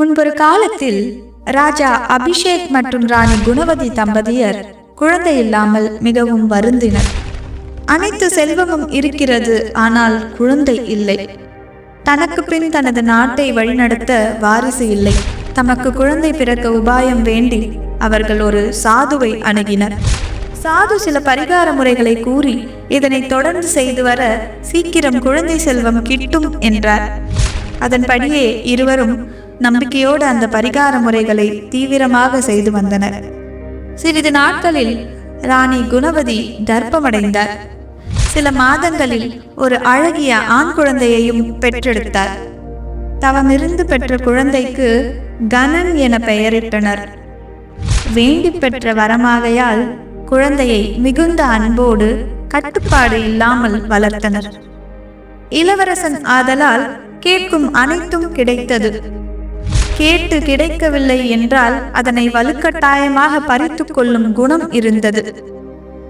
முன்பொரு காலத்தில் ராஜா அபிஷேக் மற்றும் ராணி குணவதி தம்பதியர் குழந்தை இல்லாமல் மிகவும் வருந்தினர். அனைத்து செல்வமும் இருக்கிறது ஆனால் குழந்தை இல்லை. தனக்கு பின் தனது நாட்டை வழிநடத்த வாரிசு இல்லை. தமக்கு குழந்தை பிறக்க உபாயம் வேண்டி அவர்கள் ஒரு சாதுவை அணுகினர். சாது சில பரிகார முறைகளை கூறி இதனை தொடர்ந்து செய்து வர சீக்கிரம் குழந்தை செல்வம் கிட்டும் என்றார். அதன்படியே இருவரும் நம்பிக்கையோடு அந்த பரிகார முறைகளை தீவிரமாக செய்து வந்தனர். சிறிது நாட்களில் ராணி குணவதி தர்ப்பமடைந்தார். சில மாதங்களில் ஒரு அழகிய ஆண் குழந்தையையும் பெற்றெடுத்தார். தவமிருந்து பெற்ற குழந்தைக்கு கணன் என பெயரிட்டனர். வேண்டி பெற்ற வரமாகையால் குழந்தையை மிகுந்த அன்போடு கட்டுப்பாடு இல்லாமல் வளர்த்தனர். இளவரசன் ஆதலால் கேட்கும் அனைத்தும் கிடைத்தது. கேட்டு கிடைக்கவில்லை என்றால் அதனை வலுக்கட்டாயமாக பறித்துக் கொள்ளும் குணம் இருந்தது.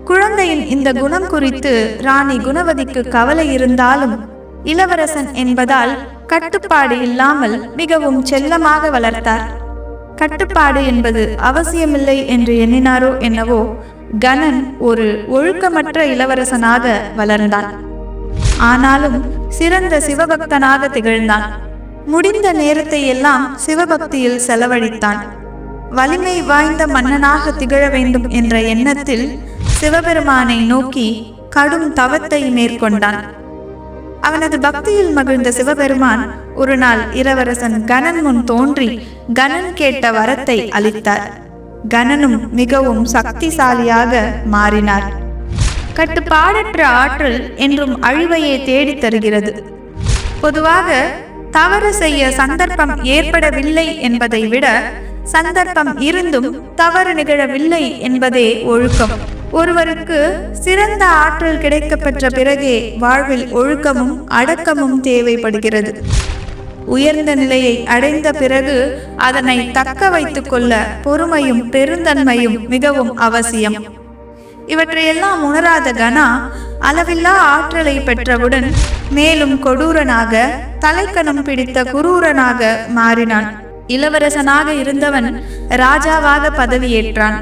குழந்தையின் இந்த குணம் குறித்து ராணி குணவதிக்கு கவலை இருந்தாலும் இளவரசன் என்பதால் கட்டுப்பாடு இல்லாமல் மிகவும் செல்லமாக வளர்த்தார். கட்டுப்பாடு என்பது அவசியமில்லை என்று எண்ணினாரோ என்னவோ கணன் ஒரு ஒழுக்கமற்ற இளவரசனாக வளர்ந்தான். ஆனாலும் சிறந்த சிவபக்தனாக திகழ்ந்தான். முடிந்த நேரத்தை எல்லாம் சிவபக்தியில் செலவழித்தான். வலிமை வாய்ந்த மன்னனாக திகழ வேண்டும் என்ற எண்ணத்தில் சிவபெருமானை நோக்கி கடும் தவத்தை மேற்கொண்டான். அவனது பக்தியில் மகிழ்ந்த சிவபெருமான் ஒரு நாள் இளவரசன் கணன் முன் தோன்றி கணன் கேட்ட வரத்தை அளித்தார். கணனும் மிகவும் சக்திசாலியாக மாறினார். கட்டுப்பாடற்ற ஆற்றல் என்றும் அழிவையே தேடித் தருகிறது. பொதுவாக தவறு செய்ய சந்தர்ப்பம் ஏற்படவில்லை என்பதை விட சந்தர்ப்பம் இருந்தும் தவறு நிகழவில்லை என்பதே ஒழுக்கம். ஒருவருக்கு சிறந்த ஆற்றல் கிடைக்கப்பெற்ற பிறகே வாழ்வில் ஒழுக்கமும் அடக்கமும் தேவைப்படுகிறது. உயர்ந்த நிலையை அடைந்த பிறகு அதனை தக்க வைத்துக் கொள்ள பொறுமையும் பெருந்தன்மையும் மிகவும் அவசியம். இவற்றையெல்லாம் உணராத கனா அளவில்லா ஆற்றலை பெற்றவுடன் மேலும் கொடூரனாக தலைக்கணம் பிடித்த குரூரனாக மாறினான். இளவரசனாக இருந்தவன் ராஜாவாக பதவியேற்றான்.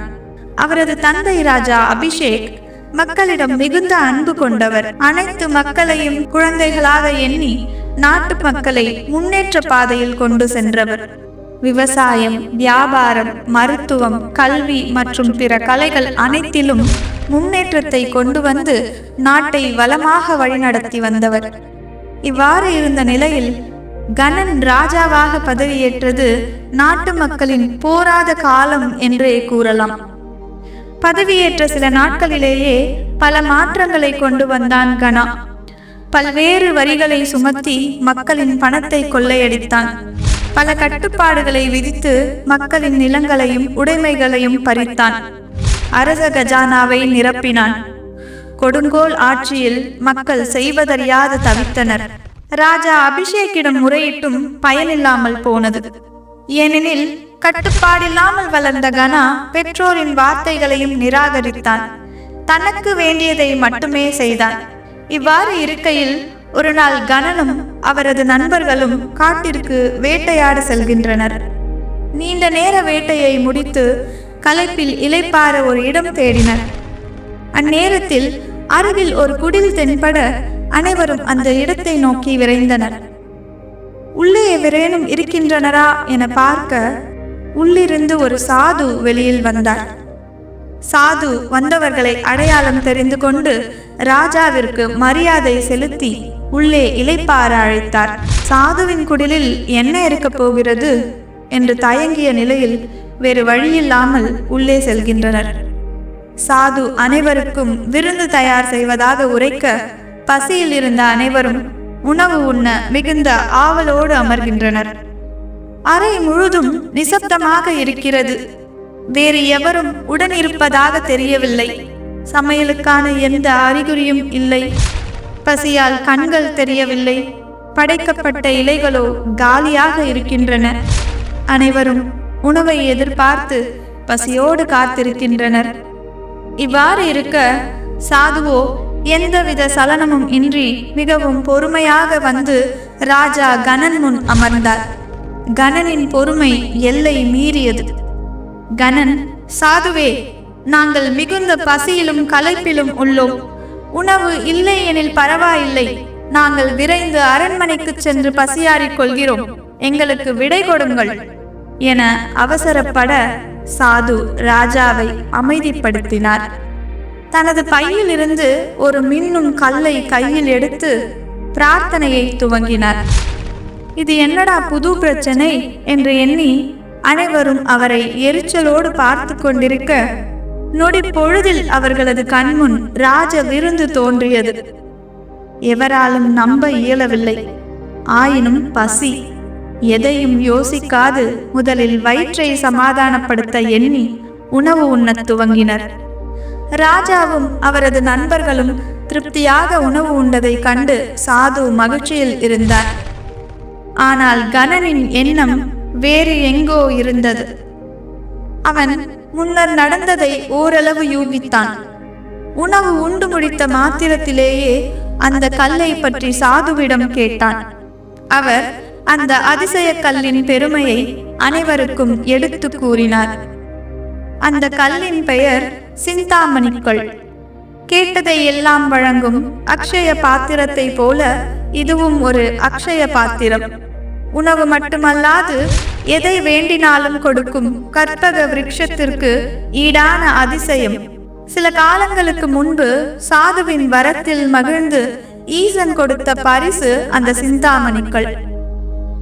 அவரது தந்தை ராஜா அபிஷேக் மக்களிடம் மிகுந்த அன்பு கொண்டவர். அனைத்து மக்களையும் குழந்தைகளாக எண்ணி நாட்டு மக்களை முன்னேற்ற பாதையில் கொண்டு சென்றவர். விவசாயம் வியாபாரம் மருத்துவம் கல்வி மற்றும் பிற கலைகள் அனைத்திலும் முன்னேற்றத்தை கொண்டு வந்து நாட்டை வளமாக வழிநடத்தி வந்தவர். இவ்வாறு இருந்த நிலையில் கணன் ராஜாவாக பதவியேற்றது நாட்டு மக்களின் போராத காலம் என்றே கூறலாம். பதவியேற்ற சில நாட்களிலேயே பல மாற்றங்களை கொண்டு வந்தான் கணா. பல்வேறு வரிகளை சுமத்தி மக்களின் பணத்தை கொள்ளையடித்தான். பல கட்டுப்பாடுகளை விதித்து மக்களின் நிலங்களையும் உடைமைகளையும் பறித்தான். அரச கஜானாவை நிரப்பினான். கொடுங்கோல் ஆட்சியில் மக்கள் செய்வதறியாது தவித்தனர். ராஜா அபிஷேக்கிடம் முறையிட்டும் பயனில்லாமல் போனது. ஏனெனில் கட்டுப்பாடில்லாமல் வளர்ந்த கனா பெற்றோரின் வார்த்தைகளையும் நிராகரித்தான். தனக்கு வேண்டியதை மட்டுமே செய்தான். இவ்வாறு இருக்கையில் ஒரு நாள் கணனும் அவரது நண்பர்களும் காட்டிற்கு வேட்டையாட செல்கின்றனர். நீண்ட நேர வேட்டையை முடித்து களைப்பில் இலைப்பார ஒரு இடம் தேடினர். அந்நேரத்தில் அருகில் ஒரு குடில் தென்பட அனைவரும் அந்த இடத்தை நோக்கி விரைந்தனர். உள்ளே எவரேனும் இருக்கின்றனரா என பார்க்க உள்ளிருந்து ஒரு சாது வெளியில் வந்தார். சாது வந்தவர்களை அடையாளம் தெரிந்து கொண்டு ராஜாவிற்கு மரியாதை செலுத்தி உள்ளே இலைப்பார அழைத்தார். சாதுவின் குடிலில் என்ன இருக்கப் போகிறது? என்று தயங்கிய நிலையில் வேறு வழியில்லாமல் உள்ளே செல்கின்றனர். சாது அனைவருக்கும் விருந்து தயார் செய்வதாக உரைக்க பசியில் இருந்த அனைவரும் உணவு உண்ண மிகுந்த ஆவலோடு அமர்கின்றனர். அறை முழுதும் நிசப்தமாக இருக்கிறது. வேறு எவரும் உடன் இருப்பதாக தெரியவில்லை. சமையலுக்கான எந்த அறிகுறியும் இல்லை. பசியால் கண்கள் தெரியவில்லை. படைக்கப்பட்ட இலைகளோ காலியாக இருக்கின்றன. அனைவரும் உணவை எதிர்பார்த்து பசியோடு காத்திருக்கின்றனர். இவ்வாறு இருக்க சாதுவோ எந்தவித சலனமும் இன்றி மிகவும் பொறுமையாக வந்து ராஜா கணன் முன் அமர்ந்தார். கணனின் பொறுமை எல்லை மீறியது. கணன் சாதுவே நாங்கள் மிகுந்த பசியிலும் களைப்பிலும் உள்ளோம். உணவு இல்லை எனில் பரவாயில்லை. நாங்கள் விரைந்து அரண்மனைக்கு சென்று பசியாறிக் கொள்கிறோம். எங்களுக்கு விடை கொடுங்கள். என அவசரப்பட சாது ராஜாவை அமைதிப்படுத்தினார். தனது பையிலிருந்து ஒரு மின்னும் கல்லை கையில் எடுத்து பிரார்த்தனையை துவங்கினார். இது என்னடா புது பிரச்சனை? என்று எண்ணி அனைவரும் அவரை எரிச்சலோடு பார்த்து கொண்டிருக்க நொடி பொழுதில் அவர்களது கண்முன் ராஜ விருந்து தோன்றியது. எவராலும் நம்ப இயலவில்லை. ஆயினும் பசி எதையும் யோசிக்காது முதலில் வயிற்றை சமாதானப்படுத்த எண்ணி உணவு உண்ணத் துவங்கினர். ராஜாவும் அவரது நண்பர்களும் திருப்தியாக உணவு உண்டதை கண்டு சாது மகிழ்ச்சியில் இருந்தார். ஆனால் கணனின் எண்ணம் வேறு எங்கோ இருந்தது. அவன் முன்னர் நடந்ததை ஓரளவு யூகித்தான். உணவு உண்டு முடித்த மாத்திரத்திலேயே அந்த கல்லை பற்றி சாதுவிடம் கேட்டான். அவர் அந்த அதிசய கல்லின் பெருமையை அனைவருக்கும் எடுத்து கூறினார். அந்த கல்லின் பெயர் சிந்தாமணிக்கொள். கேட்டதை எல்லாம் வழங்கும் அக்ஷய பாத்திரத்தை போல இதுவும் ஒரு அக்ஷய பாத்திரம் உணவு மட்டுமல்லாது எதை வேண்டினாலும் கொடுக்கும். கற்பக விருட்சத்திற்கு ஈடான அதிசயம். சில காலங்களுக்கு முன்பு சாதுவின் வரத்தில் மகிழ்ந்து ஈசன் கொடுத்த பரிசு அந்த சிந்தாமணிக்கள்.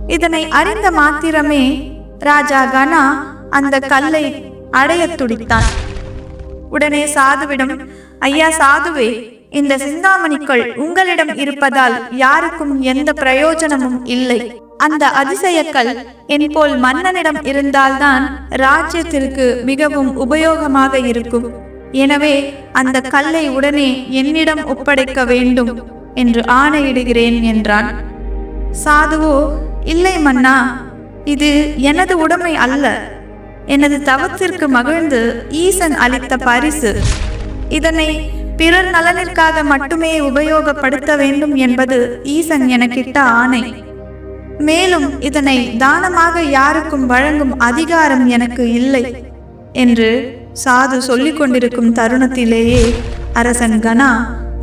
இதனை அறிந்த மாத்திரமே ராஜா கனா அந்த கல்லை அடையத் துடித்தான். உடனே சாதுவிடம் ஐயா சாதுவே இந்த சிந்தாமணிக்கள் உங்களிடம் இருப்பதால் யாருக்கும் எந்த பிரயோஜனமும் இல்லை. அந்த அதிசயக்கல் என் போல் மன்னனிடம் இருந்தால்தான் ராஜ்யத்திற்கு மிகவும் உபயோகமாக இருக்கும். எனவே அந்த கல்லை உடனே என்னிடம் ஒப்படைக்க வேண்டும் என்று ஆணையிடுகிறேன் என்றான். சாதுவோ இல்லை மன்னா இது எனது உடைமை அல்ல. எனது தவத்திற்கு மகிழ்ந்து ஈசன் அளித்த பரிசு. இதனை பிறர் நலனிற்காக மட்டுமே உபயோகப்படுத்த வேண்டும் என்பது ஈசன் எனக்கிட்ட ஆணை. மேலும் இதனை தானமாக யாருக்கும் வழங்கும் அதிகாரம் எனக்கு இல்லை என்று சாது சொல்லிக் கொண்டிருக்கும் தருணத்திலேயே அரசன் கனா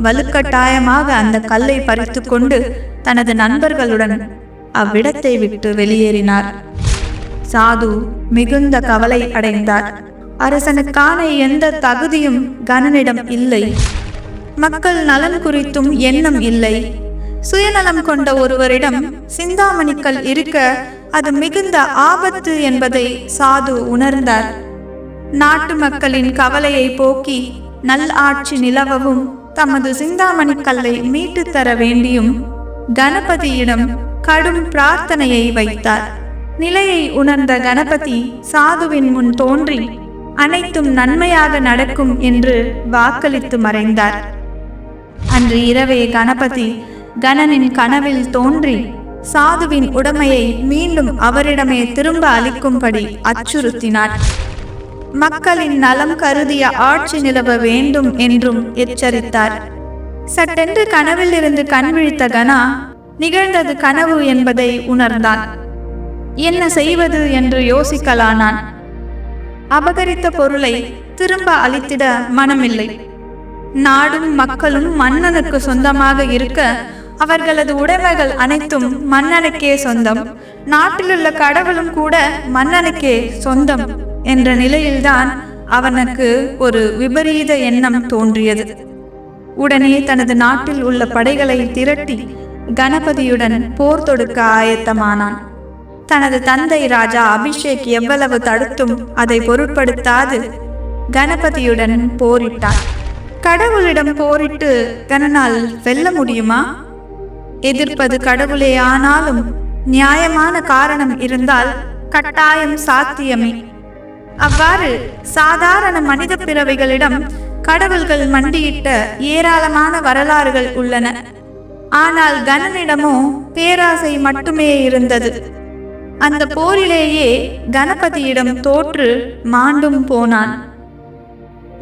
வலுக்கட்டாயமாக அந்த கல்லை பறித்து கொண்டு தனது நண்பர்களுடன் அவ்விடத்தை விட்டு வெளியேறினார். சாது மிகுந்த கவலை அடைந்தார். அரசனுக்கான எந்த தகுதியும் கணனிடம் இல்லை. மக்கள் நலன் குறித்தும் எண்ணம் இல்லை. சுயநலம் கொண்ட ஒருவரிடம் சிந்தாமணிக்கல் இருக்க அது மிகுந்த ஆபத்து என்பதை சாது உணர்ந்தார். நாட்டு மக்களின் கவலையை போக்கி நல் ஆட்சி நிலவவும் தமது சிந்தாமணிக்கல்லை மீட்டுத் தர வேண்டியும் கணபதியிடம் கடும் பிரார்த்தனையை வைத்தார். நிலையை உணர்ந்த கணபதி சாதுவின் முன் தோன்றி அனைத்தும் நன்மையாக நடக்கும் என்று வாக்களித்து மறைந்தார். அன்று இரவே கணபதி கணனின் கனவில் தோன்றி சாதுவின் உடமையை மீண்டும் அவரிடமே திரும்ப அளிக்கும்படி அச்சுறுத்தினார். மக்களின் நலம் கருதிய ஆட்சி நிலவ வேண்டும் என்றும் எச்சரித்தார். சட்டென்று கனவில் இருந்து கண் விழித்த கனா நிகழ்ந்தது கனவு என்பதை உணர்ந்தான். என்ன செய்வது என்று யோசிக்கலானான். அபகரித்த பொருளை திரும்ப அளித்திட மனமில்லை. நாடும் மக்களும் மன்னனுக்கு சொந்தமாக இருக்க அவர்களது உடைமைகள் அனைத்தும் மன்னனுக்கே சொந்தம். நாட்டிலுள்ள கடவுளும் கூட மன்னனுக்கே சொந்தம் என்ற நிலையில்தான் அவனுக்கு ஒரு விபரீத எண்ணம் தோன்றியது. உடனே தனது நாட்டில் உள்ள படைகளை திரட்டி கணபதியுடன் போர் தொடுக்க ஆயத்தமானான். தனது தந்தை ராஜா அபிஷேக் எவ்வளவு தடுத்தும் அதை பொருட்படுத்தாது கணபதியுடன் போரிட்டான். கடவுளிடம் போரிட்டு கணனால் வெல்ல முடியுமா? எதிர்ப்பது கடவுளே ஆனாலும் நியாயமான காரணம் இருந்தால் கட்டாயம் சாத்தியமே. அவ்வாறு சாதாரண மனித பிறவைகளிடம் கடவுள்கள் மண்டியிட்ட ஏராளமான வரலாறுகள் உள்ளன. ஆனால் கணனிடமோ பேராசை மட்டுமே இருந்தது. அந்த போரிலேயே கணபதியிடம் தோற்று மாண்டும் போனான்.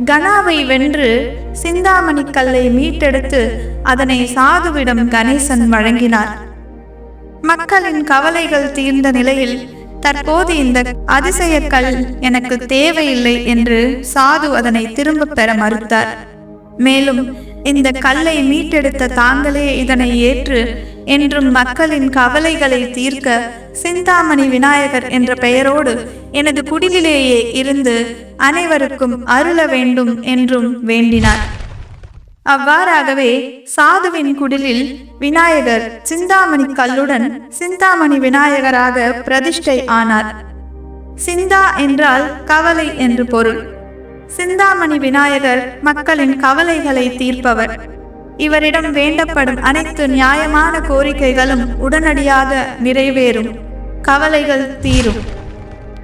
கனாவை வென்று சிந்தாமணி கல்லை மீட்டெடுத்து அதனை சாதுவிடம் கணேசன் வழங்கினார். மக்களின் கவலைகள் தீர்ந்த நிலையில் தற்போது இந்த அதிசயக்கல் எனக்கு தேவையில்லை என்று சாது அதனை திரும்பப் பெற மறுத்தார். மேலும் இந்த கல்லை மீட்டெடுத்த தாங்களே இதனை ஏற்று என்றும் மக்களின் கவலைகளை தீர்க்க சிந்தாமணி விநாயகர் என்ற பெயரோடு எனது குடிலிலேயே இருந்து அனைவருக்கும் அருள வேண்டும் என்றும் வேண்டினார். அவ்வாறாகவே சாதுவின் குடிலில் விநாயகர் சிந்தாமணி கல்லுடன் சிந்தாமணி விநாயகராக பிரதிஷ்டை ஆனார். சிந்தா என்றால் கவலை என்று பொருள். சிந்தாமணி விநாயகர் மக்களின் கவலைகளை தீர்ப்பவர். இவரிடம் வேண்டப்படும் அனைத்து நியாயமான கோரிக்கைகளும் உடனடியாக நிறைவேறும். கவலைகள் தீரும்.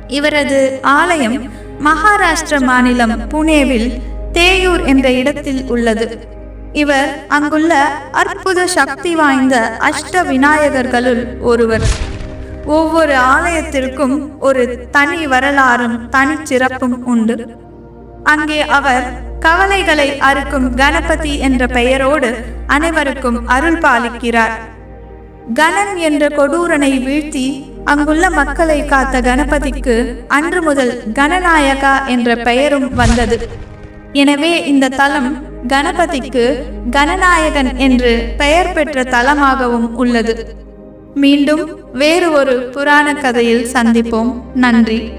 இவரது ஆலயம் மகாராஷ்டிர மாநிலம் புனேவில் தேயூர் என்ற இடத்தில் உள்ளது. இவர் அங்குள்ள அற்புத சக்தி வாய்ந்த அஷ்ட விநாயகர்களுள் ஒருவர். ஒவ்வொரு ஆலயத்திற்கும் ஒரு தனி வரலாறும் தனிச்சிறப்பும் உண்டு. அங்கே அவர் கவலைகளை அறுக்கும் கணபதி என்ற பெயரோடு அனைவருக்கும் அருள் பாலிக்கிறார். கணன் என்ற கொடூரனை வீழ்த்தி அங்குள்ள மக்களை காத்த கணபதிக்கு அன்று முதல் கணநாயகா என்ற பெயரும் வந்தது. எனவே இந்த தலம் கணபதிக்கு கணநாயகன் என்று பெயர் பெற்ற தலமாகவும் உள்ளது. மீண்டும் வேறு ஒரு புராண கதையில் சந்திப்போம். நன்றி.